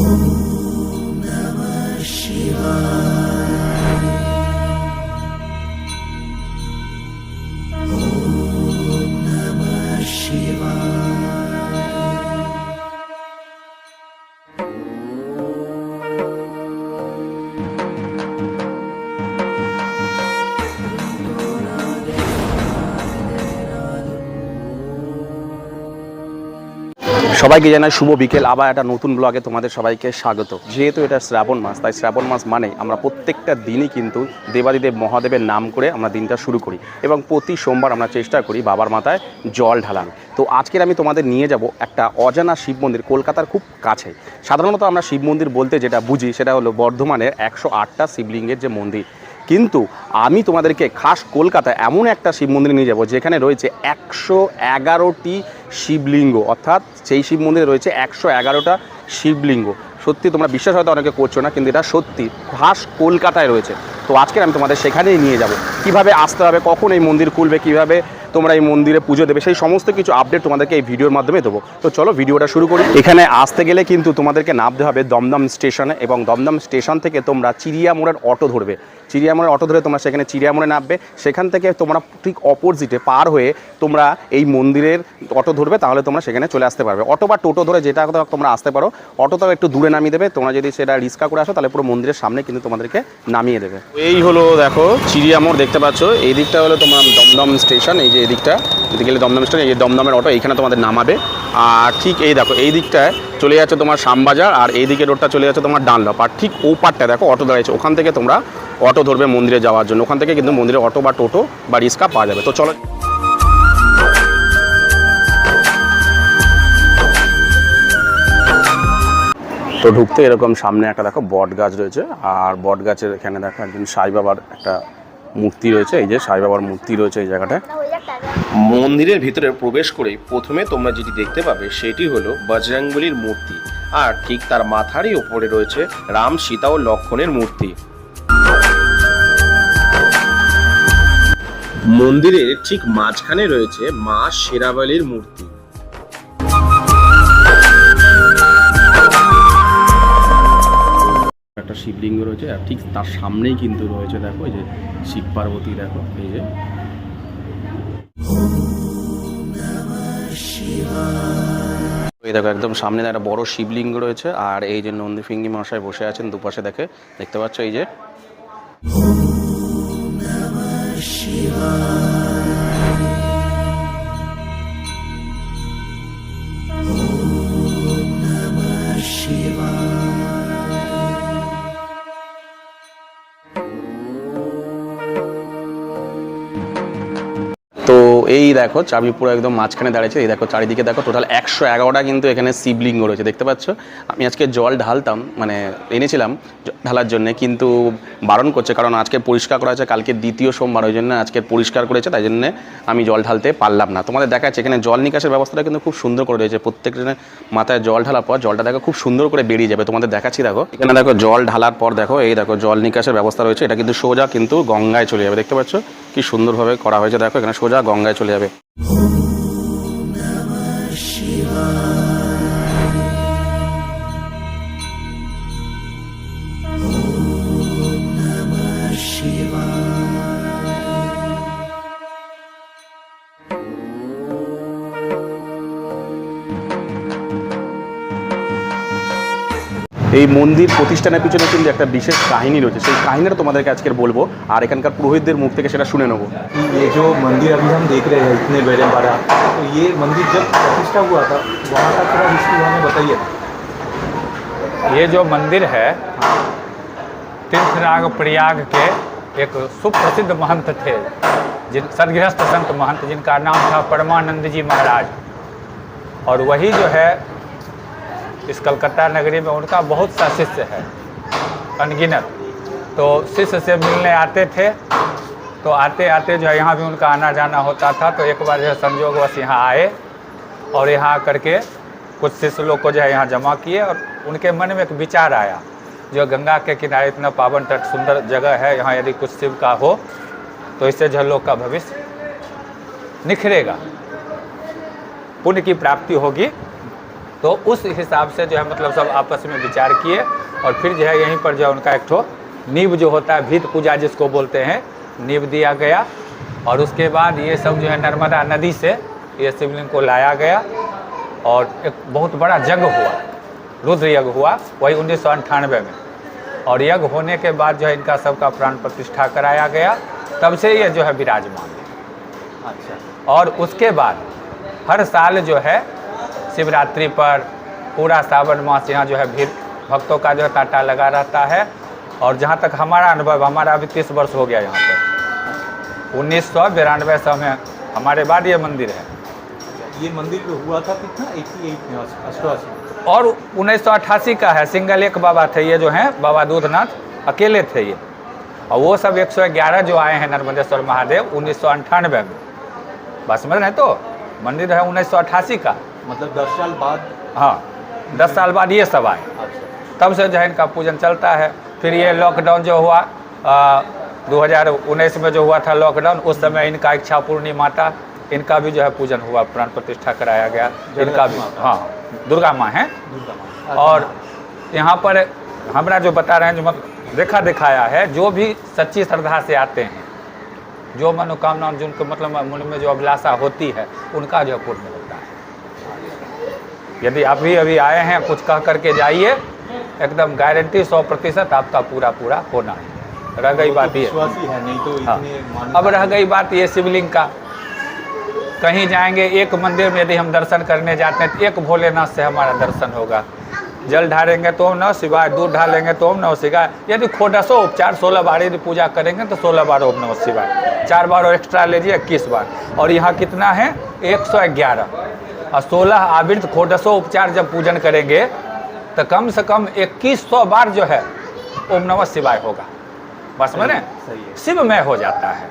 Oh. সবাইকে জানাই শুভ বিকেল। আবার একটা নতুন ব্লগে তোমাদের সবাইকে স্বাগত। যেহেতু এটা শ্রাবণ মাস, তাই শ্রাবণ মাস মানে আমরা প্রত্যেকটা দিনই কিন্তু দেবাদিদেব মহাদেবের নাম করে আমরা দিনটা শুরু করি এবং প্রতি সোমবার আমরা চেষ্টা করি বাবার মাথায় জল ঢালান তো আজকের আমি তোমাদের নিয়ে যাব একটা অজানা শিব মন্দির কলকাতার খুব কাছে সাধারণত আমরা শিব মন্দির বলতে যেটা বুঝি সেটা হলো বর্ধমানের একশো আটটা শিবলিঙ্গের যে মন্দির কিন্তু আমি তোমাদেরকে খাস কলকাতায় এমন একটা শিব মন্দিরে নিয়ে যাব, যেখানে রয়েছে একশো এগারোটি শিবলিঙ্গ। অর্থাৎ সেই শিব মন্দিরে রয়েছে একশো এগারোটা শিবলিঙ্গ। সত্যি তোমরা বিশ্বাস হয়তো অনেকে করছ না, কিন্তু এটা সত্যি খাস কলকাতায় রয়েছে। তো আজকে আমি তোমাদের সেখানেই নিয়ে যাব। কীভাবে আসতে হবে, কখন এই মন্দির খুলবে, কীভাবে তোমরা এই মন্দিরে পুজো দেবে, সেই সমস্ত কিছু আপডেট তোমাদেরকে এই ভিডিওর মাধ্যমে দেবো। তো চলো ভিডিওটা শুরু করি। এখানে আসতে গেলে কিন্তু তোমাদেরকে নামতে হবে দমদম স্টেশনে এবং দমদম স্টেশন থেকে তোমরা চিড়িয়া মোড়ের অটো ধরবে। চিড়িয়া মোড়ের অটো ধরে তোমরা সেখানে চিড়িয়া মোড়ে নামবে। সেখান থেকে তোমরা ঠিক অপোজিটে পার হয়ে তোমরা এই মন্দিরের অটো ধরবে, তাহলে তোমরা সেখানে চলে আসতে পারবে। অটো বা টোটো ধরে যেটা তোমরা আসতে পারো। অটোটাও একটু দূরে নামিয়ে দেবে। তোমরা যদি সেটা রিক্সা করে আসো, তাহলে পুরো মন্দিরের সামনে কিন্তু তোমাদেরকে নামিয়ে দেবে। এই হলো দেখো চিড়িয়া মোড় দেখতে পাচ্ছ। এই দিকটা হলো তোমার দমদম স্টেশন। এই যে এই দিকটা এদিকে গেলে দমদম স্টেশন, এই যে দমদমের অটো, এইখানে তোমাদের নামাবে। আর ঠিক এই দেখো, এই দিকটায় চলে যাচ্ছে তোমার শ্যামবাজার, আর এই দিকে রোডটা চলে যাচ্ছে তোমার ডানলপ। আর ঠিক ও পারটা দেখো, অটো দাঁড়িয়েছে ওখান থেকে তোমরা অটো ধরবে মন্দিরে যাওয়ার জন্য। ওখান থেকে কিন্তু মন্দিরে অটো বা টোটো বা রিক্সা পাওয়া যাবে। তো চলো। তো ঢুকতে এরকম সামনে একটা দেখো বট গাছ রয়েছে। আর বট গাছের এখানে দেখো একজন সাই বাবার একটা মূর্তি রয়েছে। এই যে সাই বাবার মূর্তি রয়েছে এই জায়গাটায়। মন্দিরের ভিতরে প্রবেশ করেই প্রথমে তোমরা যেটি দেখতে পাবে সেটি হলো বজরঙ্গলির মূর্তি। আর ঠিক তার মাথারই ওপরে রয়েছে রাম সীতা ও লক্ষণের মূর্তি। মন্দিরের ঠিক মাঝখানে রয়েছে মা শেরাবালির মূর্তি। একটা শিবলিঙ্গ রয়েছে আর ঠিক তার সামনেই কিন্তু রয়েছে দেখো এই যে শিব পার্বতী দেখো এই যে। এই দেখো একদম সামনে একটা বড় শিবলিঙ্গ রয়েছে আর এই যে নন্দী ফিঙ্গি মশাই বসে আছেন দুপাশে দেখে দেখতে পাচ্ছ এই যে। Shiva. এই দেখো, চাবি পুরো একদম মাঝখানে দাঁড়িয়েছে, এই দেখো চারিদিকে দেখো টোটাল একশো এগারোটা কিন্তু এখানে শিবলিঙ্গ রয়েছে। দেখতে পাচ্ছ? আমি আজকে জল ঢালতাম মানে এনেছিলাম ঢালার জন্য, কিন্তু বারণ করছে, কারণ আজকে পরিষ্কার করা হয়েছে কালকে দ্বিতীয় সোমবার, ওই জন্য আজকে পরিষ্কার করেছে, তাই জন্য আমি জল ঢালতে পারলাম না। তোমাদের দেখা যাচ্ছে এখানে জল নিকাশের ব্যবস্থাটা কিন্তু খুব সুন্দর করে রয়েছে, প্রত্যেকজনের মাথায় জল ঢালার পর জলটা দেখো খুব সুন্দর করে বেরিয়ে যাবে। তোমাদের দেখাচ্ছি দেখো, এখানে দেখো জল ঢালার পর দেখো, এই দেখো জল নিকাশের ব্যবস্থা রয়েছে, এটা কিন্তু সোজা কিন্তু গঙ্গায় চলে যাবে, দেখতে পাচ্ছ? কি সুন্দরভাবে করা হয়েছে। দেখো এখানে সোজা গঙ্গায় চলে যাবে। এই মন্দির প্রতিষ্ঠানের পিছনে কিন্তু একটা বিশেষ কাহিনী রয়েছে সেই কাহিনীটা তোমাদেরকে আজকের বলবো আর এখানকার পুরোহিতদের মুখ থেকে সেটা শুনে নেবো कि ये जो मंदिर अभी हम देख रहे हैं इतने बड़े बड़ा तो ये मंदिर जब प्रतिष्ठा हुआ था वहाँ का थोड़ा हिस्ट्री हमें बताइए ये जो मंदिर है तीर्थराग प्रयाग के एक सुप्रसिद्ध महंत थे जिन सदगृहस्थ संत महंत जिनका नाम था परमानंद जी महाराज और वही जो है इस कलकत्ता नगरी में उनका बहुत सा शिष्य है, अनगिनत। तो शिष्य से मिलने आते थे तो आते आते जो है यहाँ भी उनका आना जाना होता था तो एक बार जो है संयोगवश यहाँ आए और यहाँ आकर के कुछ शिष्य लोग को जो है यहाँ जमा किए और उनके मन में एक विचार आया, जो गंगा के किनारे इतना पावन तट सुंदर जगह है, यहाँ यदि कुछ शिव का हो तो इससे जो लोग का भविष्य निखरेगा। पुण्य की प्राप्ति होगी। तो उस हिसाब से जो है मतलब सब आपस में विचार किए और फिर जो है यहीं पर जो है उनका एक ठो नींव जो होता है भीत पूजा जिसको बोलते हैं नींव दिया गया। और उसके बाद ये सब जो है नर्मदा नदी से ये शिवलिंग को लाया गया और एक बहुत बड़ा यज्ञ हुआ रुद्र यज्ञ हुआ वही उन्नीस में। और यज्ञ होने के बाद जो है इनका सबका प्राण प्रतिष्ठा कराया गया तब से ये जो है विराजमान। है अच्छा। और उसके बाद हर साल जो है शिवरात्रि पर पूरा सावन मास यहाँ जो है भीड़ भक्तों का जो है तांता लगा रहता है। और जहाँ तक हमारा अनुभव हमारा अभी तीस वर्ष हो गया यहाँ पर। उन्नीस सौ बिरानवे सौ में हमारे बाद ये मंदिर है। ये मंदिर जो हुआ था कितना? एट्टी एट में और उन्नीस सौ अट्ठासी का है। सिंगल एक बाबा थे ये जो हैं बाबा दूधनाथ अकेले थे ये। और वो सब 111 जो आए हैं नर्मदेश्वर महादेव उन्नीस सौ में। बस समझ रहे तो? मंदिर है उन्नीस सौ अट्ठासी का। मतलब दस साल बाद? हाँ दस साल बाद ये सब आए। अच्छा। तब से जो है इनका पूजन चलता है। फिर ये लॉकडाउन जो हुआ हज़ार उन्नीस में जो हुआ था लॉकडाउन उस समय इनका इच्छा पूर्णी माता इनका भी जो है पूजन हुआ प्राण प्रतिष्ठा कराया गया। इनका भी हाँ दुर्गा माँ हैं। दुर्गा माँ। और यहाँ पर हमारा जो बता रहे हैं जो मत देखा दिखाया है जो भी सच्ची श्रद्धा से आते हैं जो मनोकामना जिनको मतलब मन में जो अभिलाषा होती है उनका जो पूर्ण है। यदि आप भी अभी आए हैं कुछ कह करके जाइए। एकदम गारंटी सौ प्रतिशत आपका पूरा पूरा होना है। रह गई बात ये। है नहीं तो हाँ। अब रह गई बात ये शिवलिंग का। कहीं जाएँगे एक मंदिर में यदि हम दर्शन करने जाते हैं तो एक भोलेनाथ से हमारा दर्शन होगा। जल ढालेंगे तो हम न शिवाय दूध ढालेंगे तो हम न शिवाय। यदि खोडसो उपचार सोलह बार यदि पूजा करेंगे तो सोलह बार ओम नमः शिवाय। चार बार और एक्स्ट्रा लीजिए इक्कीस बार। और यहाँ कितना है? एक सौ ग्यारह। और सोलह आवृत खोडसो उपचार जब पूजन करेंगे तो कम से कम इक्कीस सौ बार जो है ओम नमः शिवाय होगा। बस मैंने सही है शिवमय हो। जाता है।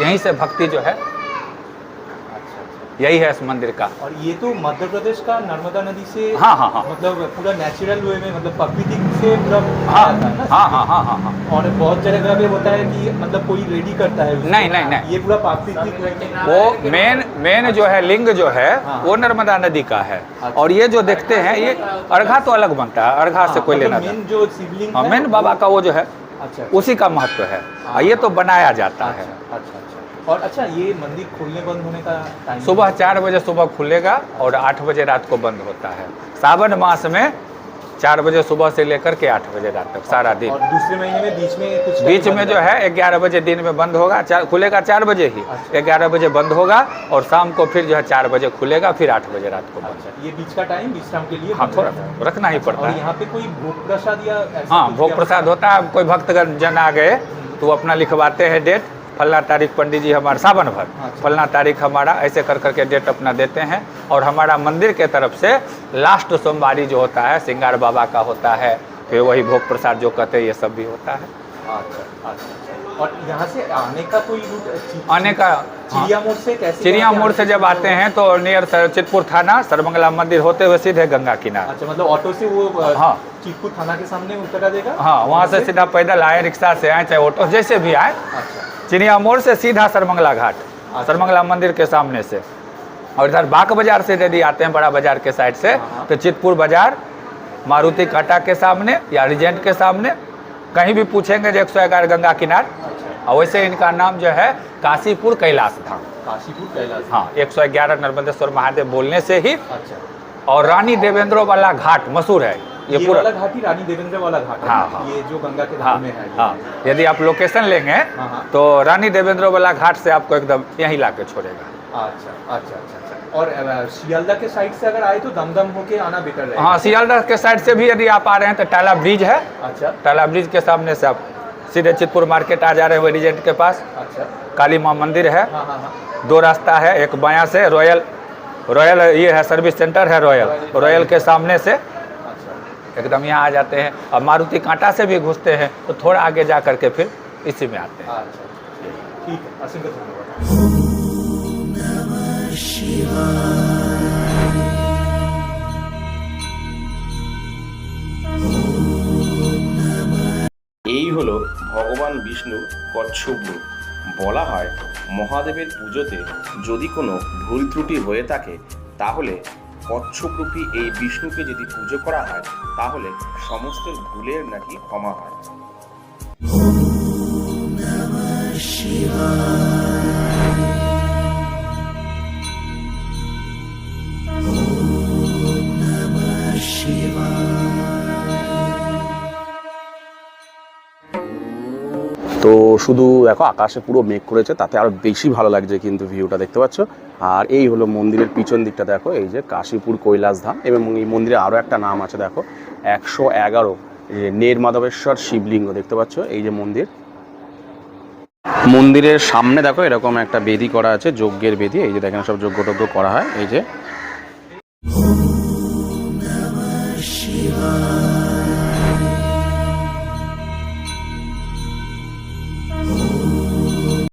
यहीं से भक्ति जो है यही है इस मंदिर का। और ये तो मध्य प्रदेश का नर्मदा नदी से हाँ हाँ हाँ। मतलब पूरा नेचुरल वे में मतलब प्रकृति से पूरा हाँ आया था ना? हाँ हाँ हाँ हाँ हाँ। और बहुत जगह पे होता है कि मतलब कोई रेडी करता है नहीं, नहीं, नहीं। ये पूरा प्राकृतिक वो मेन मेन जो है लिंग जो है हाँ। वो नर्मदा नदी का है। अच्छा। और ये जो देखते हैं ये अर्घा तो अलग बनता है अर्घा से कोई लेना मेन जो शिवलिंग हाँ मेन बाबा का वो जो है अच्छा उसी का महत्व है। और ये तो बनाया जाता है। अच्छा अच्छा अच्छा। और अच्छा ये मंदिर खुलने बंद होने का टाइम सुबह चार बजे सुबह खुलेगा और आठ बजे रात को बंद होता है। सावन मास में चार बजे सुबह से लेकर के आठ बजे रात तक सारा दिन। और दूसरे महीने में बीच में कुछ बीच में जो है? ग्यारह बजे दिन में बंद होगा चार खुलेगा चार बजे ही। अच्छा। ग्यारह बजे बंद होगा और शाम को फिर जो है चार बजे खुलेगा फिर आठ बजे रात को बंद। अच्छा ये बीच का टाइम विश्राम के लिए हाँ थोड़ा रखना ही पड़ता है। यहाँ पे कोई भोग प्रसाद या हाँ भोग प्रसाद होता है कोई भक्तगण जन आ गए तो अपना लिखवाते हैं डेट फलना तारीख पंडित जी हमारा सावन भर अच्छा। फलना तारीख हमारा ऐसे कर करके डेट अपना देते हैं और हमारा मंदिर के तरफ़ से लास्ट सोमवारी जो होता है सिंगार बाबा का होता है फिर वही भोग प्रसाद जो कहते हैं ये सब भी होता है अच्छा अच्छा अच्छा। और यहाँ से आने का कोई रूट आने का हाँ। चिड़िया मोड़ से कैसे चिड़िया मोड़ से जब आते हैं तो नियर चितपुर थाना सरमंगला मंदिर होते हुए सीधे गंगा किनारे अच्छा मतलब ऑटो से वो हाँ। चितपुर थाना के सामने उतरा देगा हाँ वहाँ से सीधा पैदल आए रिक्शा से आए चाहे ऑटो जैसे भी आए अच्छा चिड़िया मोड़ से सीधा सरमंगला घाट सरमंगला मंदिर के सामने से और इधर बाग बाज़ार से यदि आते हैं बड़ा बाज़ार के साइड से हाँ। तो चितपुर बाज़ार मारुति काटा के सामने या रिजेंट के सामने कहीं भी पूछेंगे जो एक सौ ग्यारह गंगा किनार अच्छा। और वैसे इनका नाम जो है काशीपुर कैलाश धाम। काशीपुर कैलाश हाँ एक सौ ग्यारह नर्मदेश्वर महादेव बोलने से ही। अच्छा। और रानी देवेंद्रो वाला घाट मशहूर है ये, ये पूरा। वाला घाटी रानी देवेंद्र वाला घाट हाँ, हाँ। ये जो गंगा के हाँ धाम में है। हाँ। यदि आप लोकेशन लेंगे हाँ, हाँ। तो रानी देवेंद्र वाला घाट से आपको एकदम यहीं ला छोड़ेगा। अच्छा अच्छा अच्छा अच्छा। और शियालदा के साइड से अगर आए तो दमदम होके आना बेटर रहेगा। हाँ सियालदह के साइड से भी यदि आप आ रहे हैं तो टाला ब्रिज है। अच्छा। टाला ब्रिज के सामने से आप सीधे चितपुर मार्केट आ जा रहे हैं रिजेंट के पास। अच्छा। काली माँ मंदिर है। हाँ हाँ हाँ। दो रास्ता है एक बाया से रॉयल रॉयल ये है सर्विस सेंटर है रॉयल। रॉयल के सामने से अच्छा। एकदम यहाँ आ जाते हैं। और मारुति कांटा से भी घुसते हैं तो थोड़ा आगे जा करके फिर इसी में आते हैं। अच्छा। ठीक है असंख्य धन्यवाद। এই হলো ভগবান বিষ্ণুর কচ্ছপ রূপ। বলা হয় মহাদেবের পুজোতে যদি কোনো ভুল ত্রুটি হয়ে থাকে, তাহলে কচ্ছপরূপী এই বিষ্ণুকে যদি পুজো করা হয়, তাহলে সমস্ত ভুলের নাকি ক্ষমা হয়। তো শুধু দেখো, আকাশে পুরো মেঘ করেছে, তাতে আরও বেশি ভালো লাগছে কিন্তু ভিউটা দেখতে পাচ্ছ। আর এই হলো মন্দিরের পিছন দিকটা, দেখো, এই যে কাশীপুর কৈলাস ধাম, এবং এই মন্দিরে আরও একটা নাম আছে, দেখো, একশো এগারো নের মাধবেশ্বর শিবলিঙ্গ, দেখতে পাচ্ছ, এই যে মন্দির। মন্দিরের সামনে, দেখো, এরকম একটা বেদি করা আছে, যজ্ঞের বেদি, এই যে দেখেন, সব যজ্ঞ টজ্ঞ করা হয়, এই যে।